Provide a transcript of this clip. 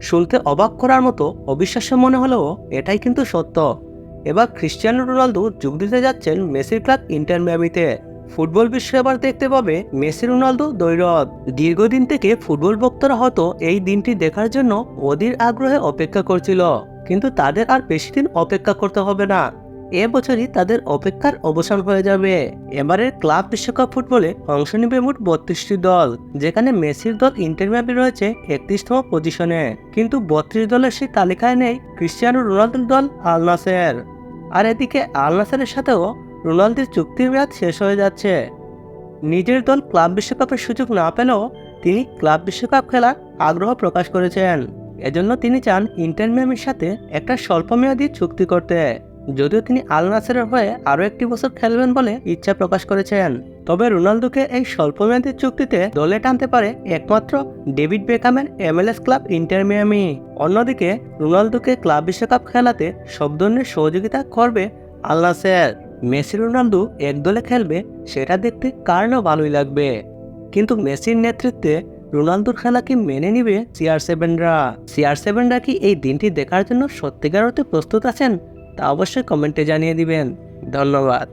শুনতে অবাক করার মতো অবিশ্বাস্য মনে হলেও এটাই কিন্তু সত্য। এবার ক্রিশ্চিয়ানো রোনালদো যোগ দিতে যাচ্ছেন মেসির ক্লাব ইন্টার মিয়ামিতে। ফুটবল বিশ্ব এবার দেখতে পাবে মেসি রোনালদো দৈরথ দীর্ঘদিন থেকে ফুটবল ভক্তরা হয়তো এই দিনটি দেখার জন্য অধীর আগ্রহে অপেক্ষা করছিল। কিন্তু তাদের আর বেশি দিন অপেক্ষা করতে হবে না। এ বছরই তাদের অপেক্ষার অবসান হয়ে যাবে। এবারের ক্লাব বিশ্বকাপ ফুটবলে অংশ নেবে মোট বত্রিশটি দল, যেখানে মেসির দল ইন্টার মিয়ামি রয়েছে একত্রিশতম পজিশনে। কিন্তু বত্রিশ দলের সেই তালিকায় নেই ক্রিশ্চিয়ানো রোনালদোর দল আল নাসের। আর এদিকে আল নাসেরের সাথেও রোনালদোর চুক্তির মেয়াদ শেষ হয়ে যাচ্ছে। নিজের দল ক্লাব বিশ্বকাপের সুযোগ না পেলেও তিনি ক্লাব বিশ্বকাপ খেলার আগ্রহ প্রকাশ করেছেন। এজন্য তিনি চান ইন্টার মিয়ামির সাথে একটা স্বল্পমেয়াদী চুক্তি করতে। যদিও তিনি আল নাসেরের হয়ে আরও একটি বছর খেলবেন বলে ইচ্ছা প্রকাশ করেছেন। তবে রোনালদোকে এই স্বল্পমেয়াদী চুক্তিতে দলে টানতে পারে একমাত্র ডেভিড বেকামের এমএলএস ক্লাব ইন্টার মিয়ামি। অন্যদিকে, রোনালদোকে ক্লাব বিশ্বকাপ খেলাতে সব ধরনের সহযোগিতা করবে আল নাসের। মেসি রোনালদো এক দলে খেলবে, সেটা দেখতে কার না ভালোই লাগবে। কিন্তু মেসির নেতৃত্বে রোনালদোর খেলা কি মেনে নিবে সিআর সেভেনরা? সিআর সেভেনরা কি এই দিনটি দেখার জন্য সত্যিকার প্রস্তুত আছেন? তা অবশ্যই কমেন্টে জানিয়ে দিবেন। ধন্যবাদ।